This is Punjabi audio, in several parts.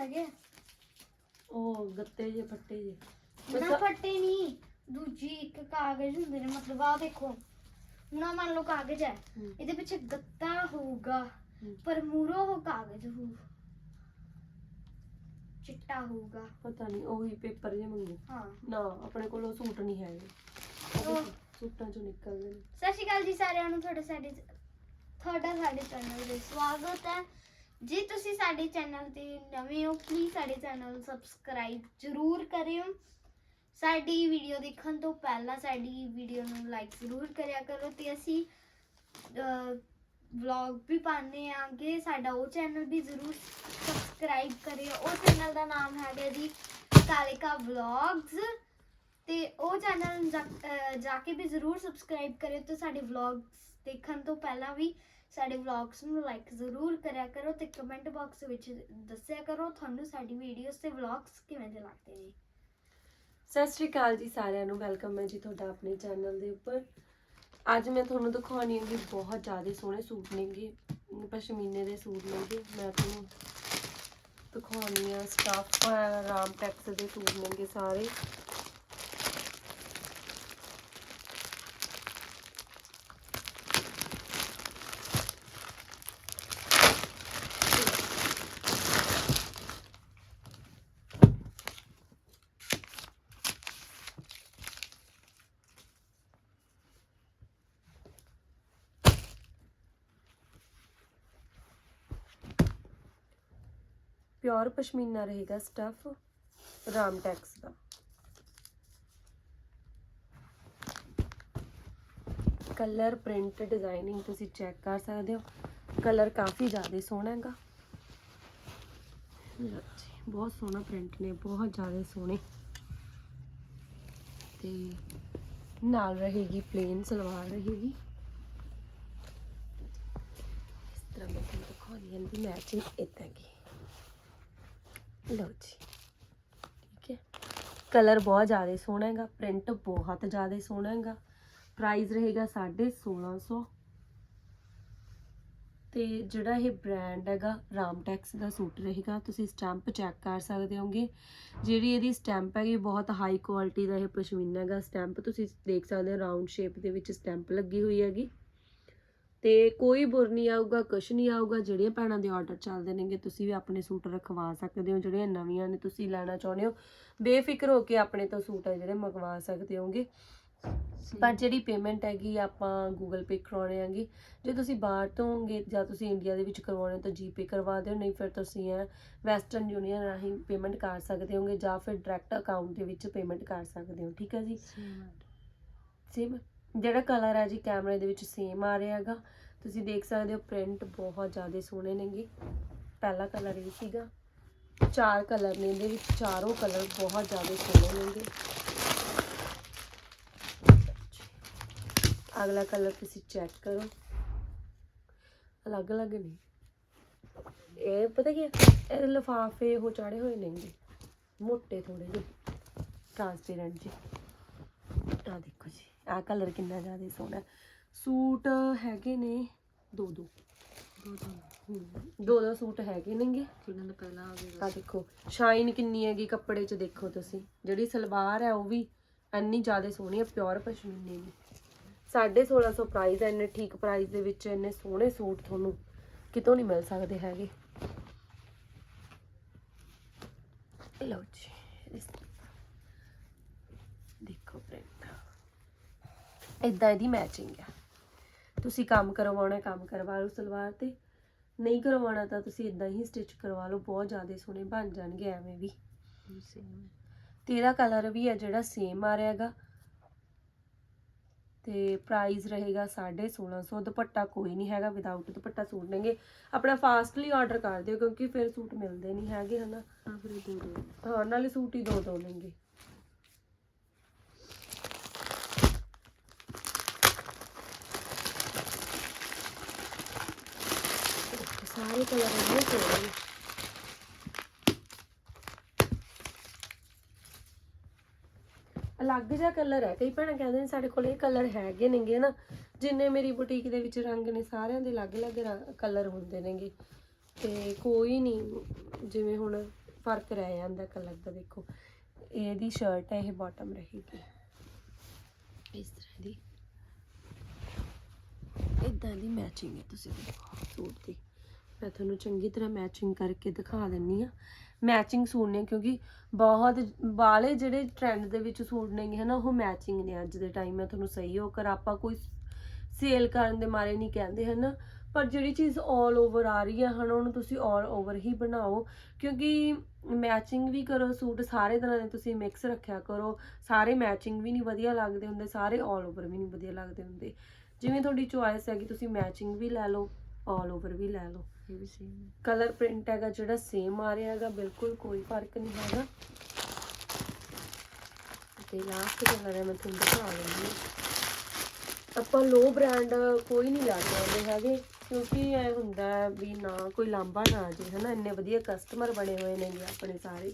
ਹੈਗੇ ਉਹ ਗੱਤੇ ਜੇ ਫੱਟੇ ਜੇ ਨਾ ਫੱਟੇ ਨਹੀਂ ਦੂਜੀ ਇੱਕ ਕਾਗਜ਼ ਹੁੰਦੇ ਨੇ ਮਤਲਬ ਆ ਦੇਖੋ। ਹੁਣ ਆਹ ਮੰਨ ਲਓ ਕਾਗਜ਼ ਹੈ। ਹਮ, ਇਹਦੇ ਪਿੱਛੇ ਗੱਤਾ ਹੋਊਗਾ ਹਮ, ਪਰ ਮੂਰੋ ਉਹ ਕਾਗਜ਼ ਹੋਊ। ਚਿੱਟਾ ਹੋਊਗਾ। ਪਤਾ ਨਹੀਂ ਉਹੀ ਪੇਪਰ ਜੇ ਮੰਗੇ। ਹਾਂ। ਨਾ ਆਪਣੇ ਕੋਲ ਉਹ ਸੂਟ ਨਹੀਂ ਹੈਗੇ। ਉਹ- ਸੂਟਾਂ ਚੋਂ ਨਿਕਲਦੇ ਨੇ। ਸਤਿ ਸ਼੍ਰੀ ਅਕਾਲ ਜੀ ਸਾਰਿਆਂ ਨੂੰ ਤੁਹਾਡਾ ਸਾਡੇ ਤੁਹਾਡਾ ਸਾਡੇ ਚੈਨਲ ਤੇ ਸਵਾਗਤ ਹੈ। ਜੇ ਤੁਸੀਂ ਸਾਡੇ ਚੈਨਲ ਤੇ ਨਵੇਂ ਹੋ ਪਲੀਜ਼ ਸਾਡੇ ਚੈਨਲ ਨੂੰ ਸਬਸਕ੍ਰਾਈਬ ਜ਼ਰੂਰ ਕਰਿਓ। ਸਾਡੀ ਵੀਡੀਓ ਦੇਖਣ ਤੋਂ ਪਹਿਲਾਂ ਸਾਡੀ ਵੀਡੀਓ ਨੂੰ ਲਾਈਕ ਜ਼ਰੂਰ ਕਰਿਆ ਕਰੋ ਤੇ ਅਸੀਂ ਵਲੌਗ ਵੀ ਪਾਉਂਦੇ ਆਂਗੇ ਸਾਡਾ ਉਹ ਚੈਨਲ ਵੀ ਜ਼ਰੂਰ ਸਬਸਕ੍ਰਾਈਬ ਕਰਿਓ। ਉਹ ਚੈਨਲ ਦਾ ਨਾਮ ਹੈਗਾ ਜੀ ਕਾਲਿਕਾ ਵਲੌਗਸ ਤੇ ਉਹ ਚੈਨਲ ਜਾ ਜਾ ਕੇ ਵੀ ਜ਼ਰੂਰ ਸਬਸਕ੍ਰਾਈਬ ਕਰਿਓ ਤੇ ਸਾਡੇ ਵਲੌਗਸ ਦੇਖਣ ਤੋਂ ਪਹਿਲਾਂ ਵੀ ਸਾਡੇ ਵਲੌਗਸ ਨੂੰ ਲਾਈਕ ਜ਼ਰੂਰ ਕਰਿਆ ਕਰੋ ਤੇ ਕਮੈਂਟ ਬਾਕਸ ਵਿੱਚ ਦੱਸਿਆ ਕਰੋ ਤੁਹਾਨੂੰ ਸਾਡੀ ਵੀਡੀਓਜ਼ ਤੇ ਵਲੌਗਸ ਕਿਵੇਂ ਦੇ ਲੱਗਦੇ ਨੇ। ਸਤਿ ਸ਼੍ਰੀ ਅਕਾਲ ਜੀ ਸਾਰਿਆਂ ਨੂੰ ਵੈਲਕਮ ਹੈ ਜੀ ਤੁਹਾਡਾ ਆਪਣੇ ਚੈਨਲ ਦੇ ਉੱਪਰ। ਅੱਜ ਮੈਂ ਤੁਹਾਨੂੰ ਦਿਖਾਉਣੀ ਹੈ ਕਿ ਬਹੁਤ ਜ਼ਿਆਦਾ ਸੋਹਣੇ ਸੂਟ ਨੇਗੇ, ਪਸ਼ਮੀਨੇ ਦੇ ਸੂਟ ਨੇਗੇ। ਮੈਂ ਤੁਹਾਨੂੰ ਦਿਖਾਉਣੀ ਆ ਸਟਾਫ ਆਰਾਮ ਟੈਕਸ ਦੇ ਸੂਟ ਨੇਗੇ ਸਾਰੇ। ਪਿਓਰ ਪਸ਼ਮੀਨਾ ਰਹੇਗਾ ਸਟਫ ਰਾਮ ਟੈਕਸ ਦਾ। ਕਲਰ ਪ੍ਰਿੰਟ ਡਿਜ਼ਾਈਨਿੰਗ ਤੁਸੀਂ ਚੈੱਕ ਕਰ ਸਕਦੇ ਹੋ। ਕਲਰ ਕਾਫੀ ਜ਼ਿਆਦਾ ਸੋਹਣਾ ਹੈਗਾ। ਬਹੁਤ ਸੋਹਣਾ ਪ੍ਰਿੰਟ ਨੇ, ਬਹੁਤ ਜ਼ਿਆਦਾ ਸੋਹਣੇ। ਤੇ ਨਾਲ ਰਹੇਗੀ ਪਲੇਨ, ਸਲਵਾਰ ਰਹੇਗੀ। ਇਸ ਤਰ੍ਹਾਂ ਮੈਂ ਤੁਹਾਨੂੰ ਦਿਖਾਉਂਦੀ ਹਾਂ ਦੀ ਮੈਚਿੰਗ ਇਦਾਂ ਕੀ ਲਓ ਜੀ। ਠੀਕ ਹੈ। ਕਲਰ ਬਹੁਤ ਜ਼ਿਆਦਾ ਸੋਹਣਾ ਹੈਗਾ, ਪ੍ਰਿੰਟ ਬਹੁਤ ਜ਼ਿਆਦਾ ਸੋਹਣਾ ਹੈਗਾ। ਪ੍ਰਾਈਸ ਰਹੇਗਾ 1650 ਤੇ ਜਿਹੜਾ ਇਹ ਬ੍ਰਾਂਡ ਹੈਗਾ, ਰਾਮਟੈਕਸ ਦਾ ਸੂਟ ਰਹੇਗਾ, ਤੁਸੀਂ ਸਟੈਂਪ ਚੈੱਕ ਕਰ ਸਕਦੇ ਹੋਗੇ। ਜਿਹੜੀ ਇਹਦੀ ਸਟੈਂਪ ਹੈਗੀ, ਬਹੁਤ ਹਾਈ ਕੁਆਲਿਟੀ ਦਾ ਇਹ ਪਸ਼ਮੀਨਾ ਹੈਗਾ। ਸਟੈਂਪ ਤੁਸੀਂ ਦੇਖ ਸਕਦੇ ਹੋ ਰਾਉਂਡ ਸ਼ੇਪ ਦੇ ਵਿੱਚ ਸਟੈਂਪ ਲੱਗੀ ਹੋਈ ਹੈਗੀ। ਤੇ ਕੋਈ ਬੁਰ ਨਹੀਂ ਆਊਗਾ ਕੁਛ ਨਹੀਂ ਆਊਗਾ ਜਿਹੜੀਆਂ ਭੈਣਾਂ ਦੇ ਆਰਡਰ ਚੱਲਦੇ ਨੇਗੇ ਤੁਸੀਂ ਵੀ ਆਪਣੇ ਸੂਟ ਰਖਵਾ ਸਕਦੇ ਹੋ ਜਿਹੜੀਆਂ ਨਵੀਆਂ ਨੇ ਤੁਸੀਂ ਲੈਣਾ ਚਾਹੁੰਦੇ ਹੋ। ਬੇਫਿਕਰ ਹੋ ਕੇ ਆਪਣੇ ਤੋਂ ਸੂਟ ਆ ਜਿਹੜੇ ਮੰਗਵਾ ਸਕਦੇ ਹੋਗੇ। ਪਰ ਜਿਹੜੀ ਪੇਮੈਂਟ ਹੈਗੀ ਆਪਾਂ ਗੂਗਲ ਪੇ ਕਰਾਉਣੇ ਆਂਗੇ ਜੇ ਤੁਸੀਂ ਬਾਹਰ ਤੋਂ ਹੋਗੇ ਜਾਂ ਤੁਸੀਂ ਇੰਡੀਆ ਦੇ ਵਿੱਚ ਕਰਵਾਉਣੇ ਤਾਂ ਜੀਪੇ ਕਰਵਾ ਦਿਓ ਨਹੀਂ ਫਿਰ ਤੁਸੀਂ ਹੈ ਵੈਸਟਰਨ ਯੂਨੀਅਨ ਰਾਹੀਂ ਪੇਮੈਂਟ ਕਰ ਸਕਦੇ ਹੋਗੇ ਜਾਂ ਫਿਰ ਡਾਇਰੈਕਟ ਅਕਾਊਂਟ ਦੇ ਵਿੱਚ ਪੇਮੈਂਟ ਕਰ ਸਕਦੇ ਹੋ ਠੀਕ ਹੈ ਜੀ? ਸੇਮ ਜਿਹੜਾ ਕਲਰ ਹੈ ਜੀ ਕੈਮਰੇ ਦੇ ਵਿੱਚ ਸੇਮ ਆ ਰਿਹਾ ਹੈਗਾ। ਤੁਸੀਂ ਦੇਖ ਸਕਦੇ ਹੋ ਪ੍ਰਿੰਟ ਬਹੁਤ ਜ਼ਿਆਦਾ ਸੋਹਣੇ ਨੇਗੇ। ਪਹਿਲਾ ਕਲਰ ਇਹ ਸੀਗਾ। ਚਾਰ ਕਲਰ ਨੇ ਇਹਦੇ ਵਿੱਚ, ਚਾਰੋਂ ਕਲਰ ਬਹੁਤ ਜ਼ਿਆਦਾ ਸੋਹਣੇ ਨੇਗੇ। ਅਗਲਾ ਕਲਰ ਤੁਸੀਂ ਚੈੱਕ ਕਰੋ। ਅਲੱਗ-ਅਲੱਗ ਨੇ। ਇਹ ਪਤਾ ਕੀ ਹੈ ਇਹ ਲਿਫਾਫੇ ਉਹ ਚਾੜੇ ਹੋਏ ਨੇਗੇ। ਮੋਟੇ ਥੋੜੇ ਜਿਹੇ। ਟ੍ਰਾਂਸਪੇਰੈਂਟ ਜੀ ਆ ਦੇਖੋ ਜੀ ਆਹ ਕਲਰ ਕਿੰਨਾ ਜ਼ਿਆਦਾ ਸੋਹਣਾ। ਸੂਟ ਹੈਗੇ ਨੇ ਦੋ ਦੋ। ਦੋ ਦੋ। ਸੂਟ ਹੈਗੇ ਨੇਗੇ। ਜਿਹਨਾਂ ਦਾ ਪਹਿਲਾਂ ਆ ਗਿਆ। ਆ ਦੇਖੋ ਸ਼ਾਈਨ ਕਿੰਨੀ ਹੈਗੀ ਕੱਪੜੇ 'ਚ ਦੇਖੋ ਤੁਸੀਂ। ਜਿਹੜੀ ਸਲਵਾਰ ਹੈ ਉਹ ਵੀ ਇੰਨੀ ਜ਼ਿਆਦਾ ਸੋਹਣੀ ਹੈ ਪਿਓਰ ਪਸ਼ਮੀਨੇ ਦੀ। 1650 ਪ੍ਰਾਈਸ ਹੈ ਇੰਨੇ ਠੀਕ ਪ੍ਰਾਈਸ ਦੇ ਵਿੱਚ ਇੰਨੇ ਸੋਹਣੇ ਸੂਟ ਤੁਹਾਨੂੰ ਕਿਤੋਂ ਨਹੀਂ ਮਿਲ ਸਕਦੇ ਹੈਗੇ। ਲਓ ਜੀ ਇਸ ਦੇਖੋ ਪ੍ਰਿੰਟ ਇਦਾਂ ਇਹਦੀ ਮੈਚਿੰਗ ਹੈ ਤੁਸੀਂ ਕੰਮ ਕਰਵਾਉਣਾ ਕੰਮ ਕਰਵਾ ਲਓ ਸਲਵਾਰ ਤੇ। ਨਹੀਂ ਕਰਵਾਉਣਾ ਤਾਂ ਤੁਸੀਂ ਇਦਾਂ ਹੀ ਸਟਿਚ ਕਰਵਾ ਲਓ ਬਹੁਤ ਜ਼ਿਆਦਾ ਸੋਹਣੇ ਬਣ ਜਾਣਗੇ ਐਵੇਂ ਵੀ। ਸੇਮ ਤੇ ਇਹਦਾ ਕਲਰ ਵੀ ਹੈ ਜਿਹੜਾ ਸੇਮ ਆ ਰਿਹਾ ਹੈਗਾ ਤੇ ਪ੍ਰਾਈਸ ਰਹੇਗਾ 1650 ਦੁਪੱਟਾ ਕੋਈ ਨਹੀਂ ਹੈਗਾ ਵਿਦਆਊਟ ਦੁਪੱਟਾ ਸੂਟ ਨੇਗੇ। ਆਪਣਾ ਫਾਸਟਲੀ ਆਰਡਰ ਕਰ ਦਿਓ ਕਿਉਂਕਿ ਫਿਰ ਸੂਟ ਮਿਲਦੇ ਨਹੀਂ ਹੈਗੇ ਹਨਾ। ਆ ਫਿਰ ਦੋ ਦੋ। ਹਾਂ ਨਾਲੇ ਸੂਟ ਹੀ ਦੋ ਦੋ ਨੇਗੇ। ਸਾਰੇ ਕਲਰ ਇੰਨੇ ਸੋਹਣੇ ਨੇ। ਅਲੱਗ ਜਿਹਾ ਕਲਰ ਹੈ, ਕਈ ਭੈਣਾਂ ਕਹਿੰਦੇ ਨੇ ਸਾਡੇ ਕੋਲ ਇਹ ਕਲਰ ਹੈਗੇ ਨੇਗੇ ਨਾ, ਜਿੰਨੇ ਮੇਰੀ ਬੁਟੀਕ ਦੇ ਵਿੱਚ ਰੰਗ ਨੇ, ਸਾਰਿਆਂ ਦੇ ਅਲੱਗ-ਅਲੱਗ ਕਲਰ ਹੁੰਦੇ ਨੇਗੇ। ਤੇ ਕੋਈ ਨਹੀਂ ਜਿਵੇਂ ਹੁਣ ਫ਼ਰਕ ਰਹਿ ਜਾਂਦਾ ਕਲਰ ਦਾ, ਦੇਖੋ। ਇਹਦੀ ਸ਼ਰਟ ਹੈ, ਇਹ ਬਾਟਮ ਰਹੇਗੀ। ਇਸ ਤਰ੍ਹਾਂ ਦੀ। ਇਦਾਂ ਦੀ ਮੈਚਿੰਗ ਹੈ, ਤੁਸੀਂ ਦੇਖੋ, ਸੂਟ ਦੀ। ਮੈਂ ਤੁਹਾਨੂੰ ਚੰਗੀ ਤਰ੍ਹਾਂ ਮੈਚਿੰਗ ਕਰਕੇ ਦਿਖਾ ਦਿੰਨੀ ਆ ਮੈਚਿੰਗ ਸੂਟ ਨੇ ਕਿਉਂਕਿ ਬਹੁਤ ਬਾਲੇ ਜਿਹੜੇ ਟ੍ਰੈਂਡ ਦੇ ਵਿੱਚ ਸੂਟ ਨੇਗੇ ਹਨਾ ਉਹ ਮੈਚਿੰਗ ਨੇ ਅੱਜ ਦੇ ਟਾਈਮ ਮੈਂ ਤੁਹਾਨੂੰ ਸਹੀ ਹੋ ਕਰ ਆਪਾਂ ਕੋਈ ਸੇਲ ਕਰਨ ਦੇ ਮਾਰੇ ਨਹੀਂ ਕਹਿੰਦੇ ਹਨਾ ਪਰ ਜਿਹੜੀ ਚੀਜ਼ 올 ਓਵਰ ਆ ਰਹੀ ਹੈ ਹਨਾ ਉਹਨੂੰ ਤੁਸੀਂ 올 ਓਵਰ ਹੀ ਬਣਾਓ ਕਿਉਂਕਿ ਮੈਚਿੰਗ ਵੀ ਕਰੋ ਸੂਟ ਸਾਰੇ ਤਰ੍ਹਾਂ ਦੇ ਤੁਸੀਂ ਮਿਕਸ ਰੱਖਿਆ ਕਰੋ ਸਾਰੇ ਮੈਚਿੰਗ ਵੀ ਨਹੀਂ ਵਧੀਆ ਲੱਗਦੇ ਹੁੰਦੇ ਸਾਰੇ 올 ਓਵਰ ਵੀ ਨਹੀਂ ਵਧੀਆ ਲੱਗਦੇ ਹੁੰਦੇ ਜਿਵੇਂ ਤੁਹਾਡੀ ਚੁਆਇਸ ਹੈ ਕਿ ਤੁਸੀਂ ਮੈਚਿੰਗ ਵੀ ਲੈ ਲਓ 올 ਓਵਰ ਵੀ ਲੈ ਲਓ। ਇਹ ਵੀ ਸੇਮ ਹੈ। ਕਲਰ ਪ੍ਰਿੰਟ ਹੈਗਾ ਜਿਹੜਾ ਸੇਮ ਆ ਰਿਹਾ ਹੈਗਾ ਬਿਲਕੁਲ ਕੋਈ ਫ਼ਰਕ ਨਹੀਂ ਹੈਗਾ। ਤੇ ਲਾਸਟ ਕਲਰ ਹੈ ਮੈਂ ਤੁਹਾਨੂੰ ਦਿਖਾ ਦਿੰਦੀ ਹਾਂ। ਆਪਾਂ ਲੋ ਬ੍ਰਾਂਡ ਕੋਈ ਨਹੀਂ ਲੈ ਸਕਦੇ ਹੈਗੇ ਕਿਉਂਕਿ ਐ ਹੁੰਦਾ ਵੀ ਨਾ ਕੋਈ ਲਾਂਭਾ ਨਾ ਆ ਜੇ ਹਨਾ? ਇੰਨੇ ਵਧੀਆ ਕਸਟਮਰ ਬਣੇ ਹੋਏ ਨੇਗੇ ਆਪਣੇ ਸਾਰੇ।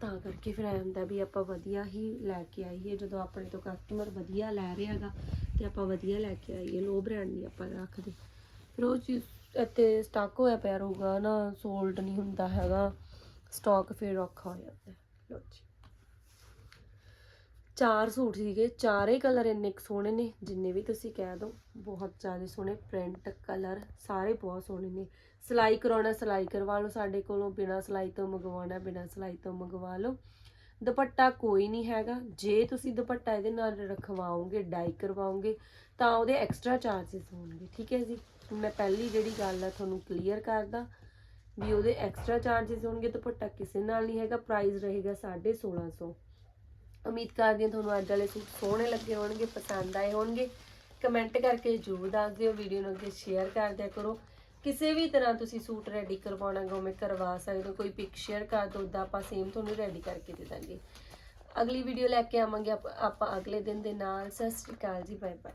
ਤਾਂ ਕਰਕੇ ਫਿਰ ਐ ਹੁੰਦਾ ਵੀ ਆਪਾਂ ਵਧੀਆ ਹੀ ਲੈ ਕੇ ਆਈਏ ਜਦੋਂ ਆਪਣੇ ਤੋਂ ਕਸਟਮਰ ਵਧੀਆ ਲੈ ਰਿਹਾ ਹੈਗਾ। ਤੇ ਆਪਾਂ ਵਧੀਆ ਲੈ ਕੇ ਆਈਏ ਲੋ ਬ੍ਰਾਂਡ ਨਹੀਂ ਆਪਾਂ ਰੱਖਦੇ। ਫਿਰ ਉਹ ਚੀਜ਼ ਇੱਥੇ ਸਟਾਕ ਹੋਇਆ ਪਿਆ ਰਹੂਗਾ ਨਾ ਸੋਲਡ ਨਹੀਂ ਹੁੰਦਾ ਹੈਗਾ ਸਟਾਕ ਫਿਰ ਔਖਾ ਹੋ ਜਾਂਦਾ ਹੈ। ਜੀ। ਚਾਰ ਸੂਟ ਸੀਗੇ, ਚਾਰੇ ਕਲਰ ਇੰਨੇ ਕੁ ਸੋਹਣੇ ਨੇ, ਜਿੰਨੇ ਵੀ ਤੁਸੀਂ ਕਹਿ ਦੋ, ਬਹੁਤ ਜ਼ਿਆਦਾ ਸੋਹਣੇ ਪ੍ਰਿੰਟ ਕਲਰ ਸਾਰੇ ਬਹੁਤ ਸੋਹਣੇ ਨੇ। ਸਿਲਾਈ ਕਰਾਉਣਾ, ਸਿਲਾਈ ਕਰਵਾ ਲਓ ਸਾਡੇ ਕੋਲੋਂ, ਬਿਨਾਂ ਸਿਲਾਈ ਤੋਂ ਮੰਗਵਾਉਣਾ, ਬਿਨਾਂ ਸਿਲਾਈ ਤੋਂ ਮੰਗਵਾ ਲਓ। ਦੁਪੱਟਾ ਕੋਈ ਨਹੀਂ ਹੈਗਾ। ਜੇ ਤੁਸੀਂ ਦੁਪੱਟਾ ਇਹਦੇ ਨਾਲ ਰਖਵਾਓਗੇ ਡਾਈ ਕਰਵਾਓਗੇ, ਤਾਂ ਉਹਦੇ ਐਕਸਟਰਾ ਚਾਰजेस ਹੋਣਗੇ। ਠੀਕ ਹੈ ਜੀ? ਮੈਂ ਪਹਿਲੀ ਜਿਹੜੀ ਗੱਲ ਆ ਤੁਹਾਨੂੰ ਕਲੀਅਰ ਕਰਦਾ ਵੀ ਉਹਦੇ ਐਕਸਟਰਾ ਚਾਰजेस ਹੋਣਗੇ, ਦੁਪੱਟਾ ਕਿਸੇ ਨਾਲ ਨਹੀਂ ਹੈਗਾ ਪ੍ਰਾਈਸ ਰਹੇਗਾ 1650 ਉਮੀਦ ਕਰਦੀ ਹਾਂ ਤੁਹਾਨੂੰ ਅੱਜ ਵਾਲੇ ਸੂਟ ਸੋਹਣੇ ਲੱਗੇ ਹੋਣਗੇ, ਪਸੰਦ ਆਏ ਹੋਣਗੇ। ਕਮੈਂਟ ਕਰਕੇ ਜ਼ਰੂਰ ਦੱਸ ਦਿਓ ਵੀਡੀਓ ਨੂੰ ਅੱਗੇ ਸ਼ੇਅਰ ਕਰ ਦਿਆ ਕਰੋ। ਕਿਸੇ ਵੀ ਤਰ੍ਹਾਂ ਤੁਸੀਂ ਸੂਟ ਰੈਡੀ ਕਰਵਾਉਣਾ ਗਾ ਕਰਵਾ ਸਕਦੇ ਹੋ, ਕੋਈ ਪਿਕ ਸ਼ੇਅਰ ਕਰ ਦਿਓ ਉਦਾਂ ਆਪਾਂ ਸੇਮ ਤੁਹਾਨੂੰ ਰੈਡੀ ਕਰਕੇ ਦੇ ਦਾਂਗੇ। ਅਗਲੀ ਵੀਡੀਓ ਲੈ ਕੇ ਆਵਾਂਗੇ, ਆਪ- ਆਪਾਂ ਅਗਲੇ ਦਿਨ ਦੇ ਨਾਲ, ਸਤਿ ਸ਼੍ਰੀ ਅਕਾਲ ਜੀ ਬਾਏ ਬਾਏ